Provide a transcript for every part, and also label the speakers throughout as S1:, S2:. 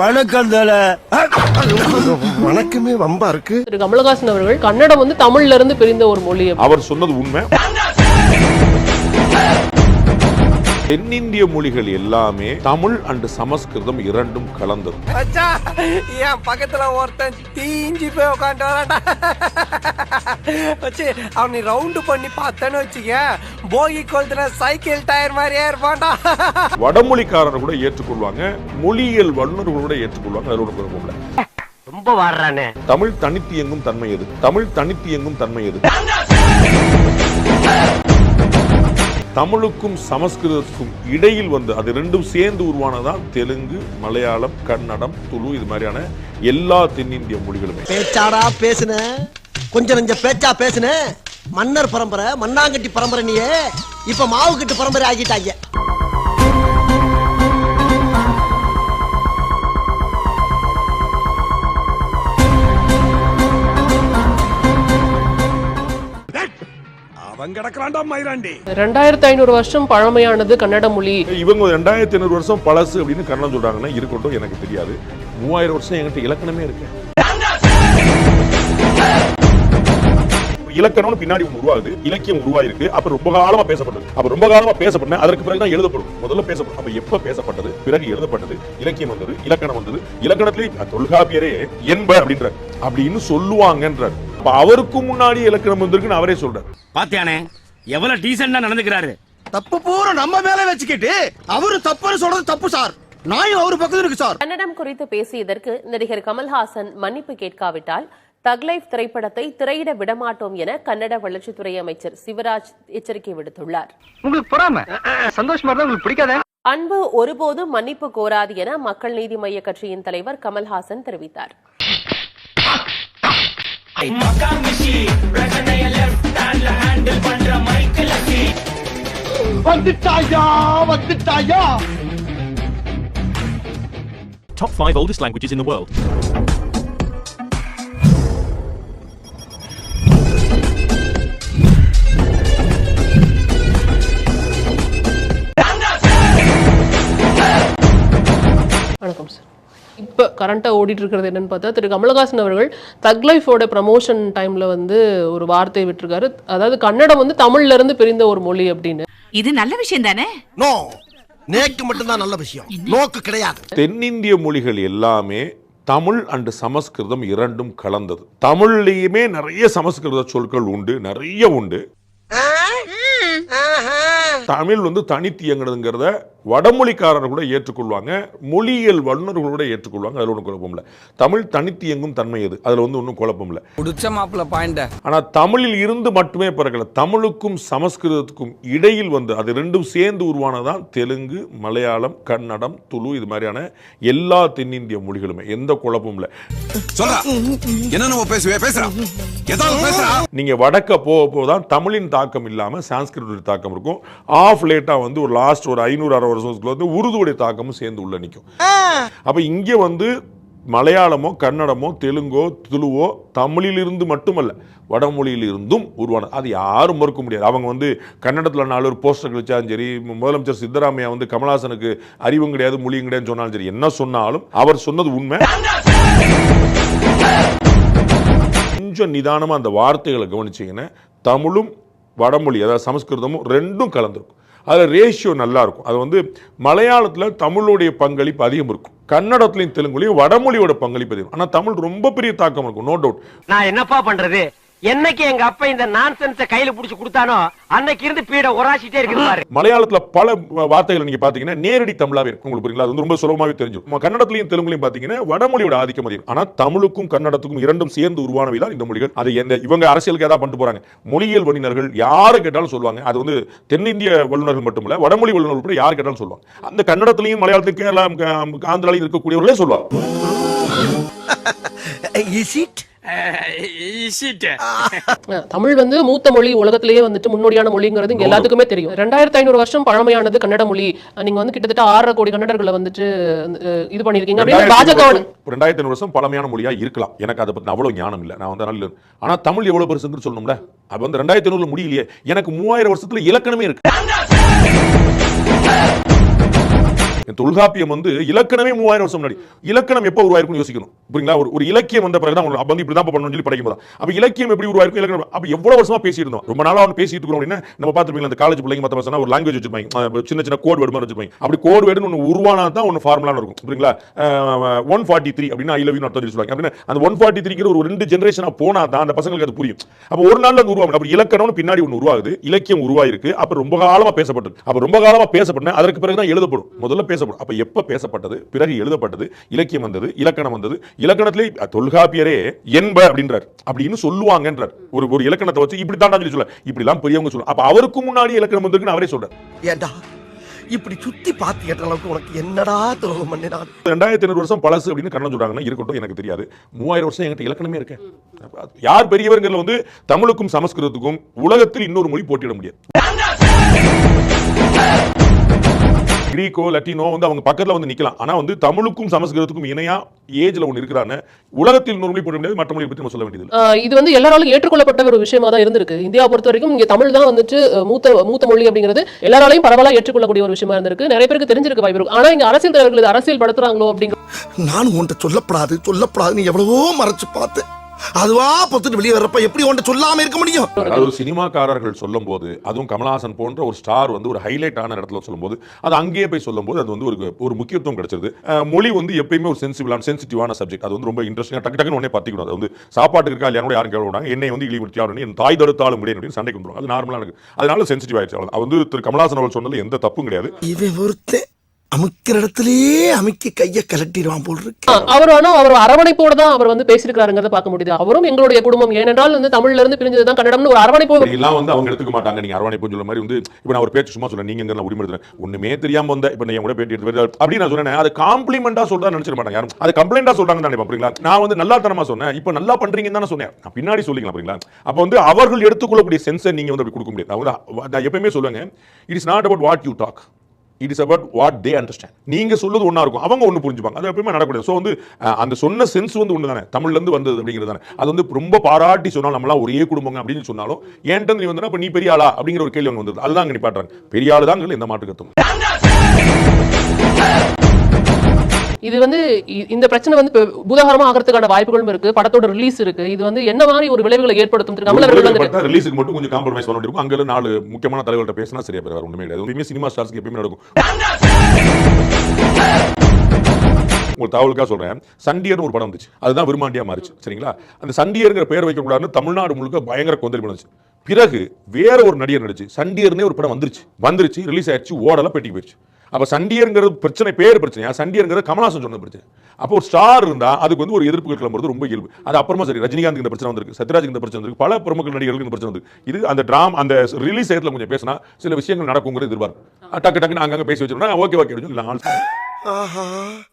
S1: வணக்கம்
S2: வணக்கமே வம்பா இருக்கு.
S3: திரு கமலஹாசன் அவர்கள் கன்னடம் வந்து தமிழ்ல இருந்து பிரிந்த ஒரு மொழி.
S4: அவர் சொன்னது உண்மை. தென்னிந்திய மொழிகள் எல்லாமே தமிழ் அண்ட் சமஸ்கிருதம் இரண்டும் கலந்தது.
S5: என் பக்கத்துல ஒருத்தன் தீஞ்சு போய் உட்காந்து அவனை ரவுண்டு பண்ணி பார்த்தேன்னு வச்சுக்க போகி கொளுத்துன சைக்கிள் டயர் மாதிரியே இருப்பான்டா.
S4: வடமொழிக்காரர் கூட ஏற்றுக்கொள்வாங்க மொழியியல் வல்லுநர்கள் கூட ஏற்றுக்கொள்வாங்க அதில் ஒரு குழப்பம்
S5: ரொம்ப வாடுறானே.
S4: தமிழ் தனித்து இயங்கும் தன்மை எது? தமிழ் தனித்து இயங்கும் தன்மை எது? தமிழுக்கும் சமஸ்கிருதத்துக்கும் இடையில் வந்து அது ரெண்டும் சேர்ந்து உருவானதான் தெலுங்கு மலையாளம் கன்னடம் துளு இது மாதிரியான எல்லா தென்னிந்திய மொழிகளுமே.
S6: பேச்சாடா பேசுன? கொஞ்சம் நெஞ்ச பேச்சா பேசுன? மன்னர் பரம்பரை மண்ணாங்கட்டி பரம்பரை நீயே. இப்ப மாவுக்கட்டு பரம்பரை ஆகிட்டாங்க.
S1: அவன் கிடக்குறான்டா மயிராண்டி
S3: ரெண்டாயிரத்தி ஐநூறு வருஷம் பழமையானது கன்னட மொழி.
S4: இவங்க ரெண்டாயிரத்தி ஐநூறு வருஷம் பழசு அப்படின்னு கன்னடம் சொல்றாங்கன்னா இருக்கட்டும் எனக்கு தெரியாது. மூவாயிரம் வருஷம் என்கிட்ட இலக்கணமே இருக்கு. இலக்கணம்னு பின்னாடி உருவாகுது இலக்கியம் உருவாயிருக்கு. அப்ப ரொம்ப காலமா பேசப்பட்டது. அப்ப ரொம்ப காலமா பேசப்பட்ட அதற்கு பிறகு தான் எழுதப்படும். முதல்ல பேசப்படும். அப்ப எப்ப பேசப்பட்டது? பிறகு எழுதப்பட்டது. இலக்கியம் வந்தது இலக்கணம் வந்தது. இலக்கணத்திலே தொல்காப்பியரே என்ப அப்படின்ற அப்படின்னு சொல்லுவாங்கன்றார். அப்ப அவருக்கு முன்னாடி இலக்கணம் வந்திருக்குன்னு அவரே சொல்றாரு.
S7: பாத்தியானே எவ்வளவு டீசெண்டா நடந்துக்கிறாரு.
S6: தப்பு பூரா நம்ம மேல வச்சுக்கிட்டு அவரு தப்புன்னு சொல்றது தப்பு சார். நாயும் அவரு பக்கத்துல இருக்கு சார்.
S8: கன்னடம் குறித்து பேசியதற்கு நடிகர் கமல்ஹாசன் மன்னிப்பு கேட்காவிட்டால் தக் லைஃப் திரைப்படத்தை திரையிட விடமாட்டோம் என கன்னட வளர்ச்சித்துறை அமைச்சர் சிவராஜ் எச்சரிக்கை விடுத்துள்ளார்.
S5: உங்களுக்கு பொறாம? சந்தோஷமா இருந்தா உங்களுக்கு பிடிக்காத?
S8: அன்பு ஒருபோதும் மன்னிப்பு கோராது என மக்கள் நீதி மய்ய கட்சியின் தலைவர் கமல்ஹாசன் தெரிவித்தார்.
S6: வந்துட்டாயா வந்துட்டாயா
S9: Top 5 oldest languages in the world.
S3: வணக்கம் சார் இப்ப கரண்டா ஓடிட்டு இருக்கிறது என்னன்னு பார்த்தா திரு கமலஹாசன் அவர்கள் தக் லைஃபோட ப்ரமோஷன் டைம்ல வந்து ஒரு வார்த்தை விட்டிருக்காரு. அதாவது கன்னடம் வந்து தமிழ்ல இருந்து பிரிந்த ஒரு மொழி அப்படின்னு.
S10: இது நல்ல விஷயம் தானே?
S6: நோ நேக்கு மட்டும்தான் நல்ல விஷயம். நோக்கு கிடையாது.
S4: தென்னிந்திய மொழிகள் எல்லாமே தமிழ் அண்ட் சமஸ்கிருதம் இரண்டும் கலந்தது. தமிழ்லையுமே நிறைய சமஸ்கிருத சொற்கள் உண்டு நிறைய உண்டு. தமிழ் வந்து தனித்து இயங்குறதுங்கிறத வடமொழிக்காரர் கூட ஏற்றுக்கொள்வாங்க மொழியியல் வல்லுநர்கள் கூட ஏற்றுக்கொள்வாங்க. அதில் ஒன்றும் குழப்பம் இல்லை. தமிழ் தனித்து இயங்கும் தன்மை எது? அதில் வந்து ஒன்றும் குழப்பம் இல்லை.
S5: புடிச்ச மாப்பிள்ள பாயிண்ட.
S4: ஆனால் தமிழில் இருந்து மட்டுமே பிறக்கல. தமிழுக்கும் சமஸ்கிருதத்துக்கும் இடையில் வந்து அது ரெண்டும் சேர்ந்து உருவானதான் தெலுங்கு மலையாளம் கன்னடம் துளு இது மாதிரியான எல்லா தென்னிந்திய மொழிகளுமே. எந்த குழப்பமும் இல்லை.
S2: சொல்றா. என்ன நம்ம பேசுவே? பேசுறா. ஏதாவது பேசுறா.
S4: நீங்க வடக்க போக போக தான் தமிழின் தாக்கம் இல்லாம சான்ஸ்கிரிட்டுடைய தாக்கம் இருக்கும். ஆஃப் லேட்டா வந்து ஒரு லாஸ்ட் ஒரு ஐநூறு அறுபது வருஷத்துக்குள்ள வந்து உருதுவுடைய தாக்கமும் சேர்ந்து உள்ள நிற்கும் அப்ப இங்க வந்து மலையாளமோ கன்னடமோ தெலுங்கோ துளுவோ தமிழிலிருந்து மட்டுமல்ல வடமொழியில் இருந்தும் உருவானது அது யாரும் மறுக்க முடியாது. அவங்க வந்து கன்னடத்தில் நாலு ஒரு போஸ்டர் கழிச்சாலும் சரி முதலமைச்சர் சித்தராமையா வந்து கமலஹாசனுக்கு அறிவும் கிடையாது மொழியும் கிடையாதுன்னு சொன்னாலும் சரி என்ன சொன்னாலும் அவர் சொன்னது உண்மை. கொஞ்சம் நிதானமாக அந்த வார்த்தைகளை கவனிச்சீங்கன்னா தமிழும் வடமொழி அதாவது சமஸ்கிருதமும் ரெண்டும் கலந்துருக்கும். அதில் ரேஷியோ நல்லாயிருக்கும் அது வந்து மலையாளத்தில் தமிழுடைய பங்களிப்பு அதிகம் இருக்கும். கன்னடத்துலையும் தெலுங்குலையும் வடமொழியோட பங்களிப்பு அதிகம். ஆனால் தமிழ் ரொம்ப பெரிய தாக்கம் இருக்கும் நோ டவுட்
S5: நான் என்னப்பா பண்ணுறது என்னைக்கு எங்க அப்பா இந்த நான்சென்ஸ கையில புடிச்சு கொடுத்தானோ அன்னைக்கு இருந்து பீட உராசிட்டே இருக்குது பாரு.
S4: மலையாளத்துல பல வார்த்தைகள் நீங்க பாத்தீங்கன்னா நேரடி தமிழாவே இருக்கும் உங்களுக்கு புரியுங்களா? அது வந்து ரொம்ப சுலபமாவே தெரிஞ்சிடும். கன்னடத்திலையும் தெலுங்குலையும் பாத்தீங்கன்னா வடமொழியோட ஆதிக்கம் அதிகம். ஆனா தமிழுக்கும் கன்னடத்துக்கும் இரண்டும் சேர்ந்து உருவானவை தான் இந்த மொழிகள். அது எந்த இவங்க அரசியலுக்கு ஏதாவது பண்ணிட்டு போறாங்க. மொழியியல் வல்லுநர்கள் யாரு கேட்டாலும் சொல்லுவாங்க. அது வந்து தென்னிந்திய வல்லுநர்கள் மட்டுமல்ல வடமொழி வல்லுநர்கள் கூட யார் கேட்டாலும் சொல்லுவாங்க. அந்த கன்னடத்திலையும் மலையாளத்திலும் கேரளா க- ஆந்திராலையும் இருக்கக்கூடியவர்களே சொல்லுவாங்க.
S3: தமிழ் வந்து மூத்த மொழி உலகத்திலேயே வந்துட்டு முன்னோடியான மொழிங்கிறது இங்க எல்லாத்துக்குமே தெரியும். ரெண்டாயிரத்தி ஐநூறு வருஷம் பழமையானது கன்னட மொழி. நீங்க வந்து கிட்டத்தட்ட ஆறரை கோடி கன்னடர்களை வந்துட்டு இது பண்ணிருக்கீங்க அப்படின்னு பாஜகவோட
S4: ரெண்டாயிரத்தி ஐநூறு வருஷம் பழமையான மொழியா இருக்கலாம். எனக்கு அதை பத்தி அவ்வளவு ஞானம் இல்லை. நான் வந்து ஆனா தமிழ் எவ்வளவு பெருசுன்னு சொல்லணும்ல? அது வந்து ரெண்டாயிரத்தி ஐநூறுல முடியலையே. எனக்கு மூவாயிரம் வருஷத்துல இலக்கணமே இருக்கு. தொல்காப்பியம் வந்து இலக்கணமே மூவாயிரம் வருஷம் முன்னாடி. இலக்கணம் எப்போ உருவாயிருக்கும்னு யோசிக்கணும். புரியுங்களா? ஒரு ஒரு இலக்கியம் வந்த பிறகு தான் வந்து இப்படி தான் பண்ணணும்னு சொல்லி படிக்கும் போது அப்போ இலக்கியம் எப்படி உருவாயிருக்கும் இலக்கணம் அப்போ எவ்வளோ வருஷமா பேசிட்டு இருந்தோம் ரொம்ப நாளாக அவன் பேசிட்டு இருக்கோம் அப்படின்னா நம்ம பார்த்துருப்பீங்க அந்த காலேஜ் பிள்ளைங்க மற்ற பசங்க ஒரு லாங்குவேஜ் வச்சிருப்பாங்க சின்ன சின்ன கோட் வேர்டு மாதிரி வச்சிருப்பாங்க அப்படி கோட் வேர்டுன்னு ஒன்று உருவானா தான் ஒன்று ஃபார்முலா இருக்கும். புரியுங்களா? ஒன் ஃபார்ட்டி த்ரீ அப்படின்னா ஐ லவ் யூ அர்த்தம் சொல்லுவாங்க. அப்படின்னா அந்த ஒன் ஃபார்ட்டி த்ரீங்கிற ஒரு ரெண்டு ஜென்ரேஷனா போனால் தான் அந்த பசங்களுக்கு அது புரியும். அப்போ ஒரு நாளில் அது உருவாகும். அப்படி இலக்கணம்னு பின்னாடி ஒன்று உருவாகுது. இலக்கியம் உருவாயிருக்கு. அப்போ ரொம்ப காலமாக பேசப்பட்டது. அப்போ ரொம்ப காலமாக பேசப்பட்ட அதற்கு பிறகு தான் எழுதப்படும். முதல்ல பேசப்படும். அப்ப எப்ப பேசப்பட்டது? பிறகு எழுதப்பட்டது இலக்கியம் வந்தது இலக்கணம் வந்தது. இலக்கணத்திலே தொல்காப்பியரே என்ப அப்படின்றார். அப்படின்னு சொல்லுவாங்கன்றார். ஒரு ஒரு இலக்கணத்தை வச்சு இப்படி தான் சொல்லி சொல்ல இப்படிலாம் பெரியவங்க சொல்லுவாங்க அப்ப அவருக்கு முன்னாடி இலக்கணம் வந்திருக்குன்னு அவரே சொல்றார்.
S6: ஏண்டா? இப்படி சுத்தி பார்த்து கேட்ட அளவுக்கு உனக்கு என்னடா துரோகம் பண்ணினான்?
S4: ரெண்டாயிரத்தி ஐநூறு வருஷம் பழசு அப்படின்னு கண்ணன் சொல்றாங்கன்னா இருக்கட்டும் எனக்கு தெரியாது. மூவாயிரம் வருஷம் என்கிட்ட இலக்கணமே இருக்கு. யார் பெரியவர்கள் வந்து தமிழுக்கும் சமஸ்கிருதத்துக்கும் உலகத்தில் இன்னொரு மொழி போட்டியிட முடியாது. கிரீக்கோ லட்டினோ வந்து அவங்க பக்கத்துல வந்து நிக்கலாம். ஆனா வந்து தமிழுக்கும் சமஸ்கிருதத்துக்கும் இணையா ஏஜ்ல ஒன்று இருக்கிறாங்க. உலகத்தில் இன்னொரு மொழி போட முடியாது மற்ற மொழியை பற்றி நம்ம சொல்ல வேண்டியது
S3: இது வந்து எல்லாராலும் ஏற்றுக்கொள்ளப்பட்ட ஒரு விஷயமா தான் இருந்திருக்கு. இந்தியாவை பொறுத்த வரைக்கும் இங்க தமிழ் தான் வந்துட்டு மூத்த மூத்த மொழி அப்படிங்கிறது எல்லாராலையும் பரவலா ஏற்றுக்கொள்ளக்கூடிய ஒரு விஷயமா இருந்திருக்கு. நிறைய பேருக்கு தெரிஞ்சிருக்க வாய்ப்பு இருக்கு. ஆனா இங்க அரசியல் தலைவர்கள் அரசியல் படுத்துறாங்களோ அப்படிங்கிற
S6: நான் உன்கிட்ட சொல்லப்படாது சொல்லப்படாது நீ எவ்வளவோ மறைச்சு பார்த்து அதுவா பொத்துட்டு வெளியே வர்றப்ப எப்படி உன்கிட்ட சொல்லாம இருக்க முடியும்?
S4: அதாவது ஒரு சினிமாக்காரர்கள் சொல்லும் போது அதுவும் கமலஹாசன் போன்ற ஒரு ஸ்டார் வந்து ஒரு ஹைலைட் ஆன இடத்துல சொல்லும்போது அது அங்கேயே போய் சொல்லும்போது அது வந்து ஒரு ஒரு முக்கியத்துவம் கிடைச்சிருது. மொழி வந்து எப்பயுமே ஒரு சென்சிபிளான சென்சிட்டிவான சப்ஜெக்ட் அது வந்து ரொம்ப இன்ட்ரெஸ்டிங்காக டக்கு டக்குன்னு உடனே பத்திக்கணும் அது வந்து சாப்பாட்டுக்கு இருக்கா இல்லையா யாரும் கேட்க என்னை வந்து இழிவுறுத்தி ஆகணும் என் தாய் தடுத்தாலும் முடியும் அப்படின்னு சண்டைக்கு வந்துடும் அது நார்மலாக இருக்கு அதனால சென்சிட்டிவ் ஆயிடுச்சு. அது வந்து திரு கமலஹாசன் அவர்கள் சொன்னதுல எந்த தப்பும் கிடையாது.
S6: இவன் ஒருத்தன் அமுக்கிற இடத்துலயே அமுக்கி கைய கலட்டிடுவான் போல் இருக்கு.
S3: அவர் ஆனா அவர் அரவணைப்போட தான் அவர் வந்து பேசியிருக்காருங்கிறத பார்க்க முடியுது. அவரும் எங்களுடைய குடும்பம். ஏனென்றால் வந்து தமிழ்ல இருந்து பிரிஞ்சது தான் கன்னடம்னு ஒரு அரவணைப்போடு
S4: எல்லாம் வந்து அவங்க எடுத்துக்க மாட்டாங்க. நீங்க அரவணைப்பு சொல்ல மாதிரி வந்து இப்போ நான் ஒரு பேச்சு சும்மா சொல்றேன். நீங்க எங்க உரிமை எடுத்துறேன் ஒண்ணுமே தெரியாம வந்த இப்போ நீங்க கூட பேட்டி எடுத்து அப்படின்னு நான் சொன்னேன் அது காம்ப்ளிமெண்டா சொல்றா நினைச்சிட மாட்டாங்க. யாரும் அது கம்ப்ளைண்டா சொல்றாங்க தானே புரியுங்களா? நான் வந்து நல்லா தனமா சொன்னேன். இப்போ நல்லா பண்றீங்கன்னு தானே சொன்னேன். நான் பின்னாடி சொல்லிக்கலாம் புரியுங்களா? அப்போ வந்து அவர்கள் எடுத்துக்கொள்ளக்கூடிய சென்ஸை நீங்க வந்து அப்படி கொடுக்க முடியாது. அவங்க நான் எப்பயுமே சொல்லுவாங்க it is not about what you talk it is about what they understand நீங்கள் சொல்றது ஒன்றா இருக்கும். அவங்க ஒன்று புரிஞ்சுப்பாங்க. அது எப்பயுமே நடக்கூடாது ஸோ வந்து அந்த சொன்ன சென்ஸ் வந்து ஒன்று தானே தமிழ்ல இருந்து வந்தது அப்படிங்கிறது தானே அது வந்து ரொம்ப பாராட்டி சொன்னாலும் நம்மளாம் ஒரே குடும்பங்க அப்படின்னு சொன்னாலும் ஏன்ட்டு நீ வந்தா இப்போ நீ பெரிய ஆளா? அப்படிங்கிற ஒரு கேள்வி அங்கே வந்துருது அதுதான் அங்கே நிப்பாட்டுறாங்க பெரிய ஆளு தான் எந்த மாட்டுக்கத்தும்
S3: இது வந்து இந்த பிரச்சனை வந்து பூதாகரமா ஆகிறதுக்கான வாய்ப்புகளும் இருக்கு படத்தோட ரிலீஸ் இருக்கு. இது வந்து என்ன மாதிரி ஒரு விளைவுகளை ஏற்படுத்தும் கமல்
S4: ரிலீஸுக்கு மட்டும் கொஞ்சம் காம்ப்ரமைஸ் பண்ண வேண்டியிருக்கும். அங்க நாலு முக்கியமான தலைவர்கள்ட்ட பேசினா சரியா பேர் ஒண்ணுமே கிடையாது எப்பயுமே சினிமா ஸ்டார்ஸ்க்கு எப்பயுமே நடக்கும். உங்களுக்கு தகவலுக்காக சொல்றேன். சண்டியர்னு ஒரு படம் வந்துச்சு. அதுதான் விரும்மாண்டியா மாறிச்சு. சரிங்களா? அந்த சண்டியர்ங்கிற பேர் வைக்கக்கூடாதுன்னு தமிழ்நாடு முழுக்க பயங்கர கொந்தளிப்பு வந்துச்சு பிறகு வேற ஒரு நடிகர் நடிச்சு சண்டியர்னே ஒரு படம் வந்துருச்சு. வந்துருச்சு ரிலீஸ் ஆயிடுச்சு ஓடலாம் பெட்டி போயிடுச்சு அப்ப சண்டியர்ங்கிறது பிரச்சனை பேர் பிரச்சனையா சண்டியர்ங்கிறது கமலாசன் சொன்ன பிரச்சனை. அப்போ ஒரு ஸ்டார் இருந்தா அதுக்கு வந்து ஒரு எதிர்ப்பு கிளம்புறது ரொம்ப இயல்பு. அது அப்புறமா சரி ரஜினிகாந்த் இந்த பிரச்சனை வந்திருக்கு சத்யராஜ் இந்த பிரச்சனை வந்திருக்கு பல பிரமுக நடிகர்களுக்கு இந்த பிரச்சனை வந்திருக்கு. இது அந்த டிராம் அந்த ரிலீஸ் நேரத்தில் கொஞ்சம் பேசினா சில விஷயங்கள் நடக்குங்கிறது எதிர்பார்ப்பு. டக்கு டக்குன்னு அங்கங்க பேசி வச்சிருந்தா ஓகே ஓகே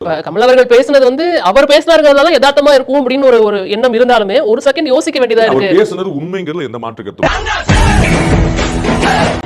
S3: இப்ப கமல் அவர்கள் பேசுனது வந்து அவர் பேசினாருங்கிறதால யதார்த்தமா இருக்கும் அப்படின்னு ஒரு ஒரு எண்ணம் இருந்தாலுமே ஒரு செகண்ட் யோசிக்க வேண்டியதா
S4: அவர்
S3: இருக்கு.
S4: பேசுனது உண்மைங்கிறதுல எந்த மாற்று கருத்தும்
S10: இந்த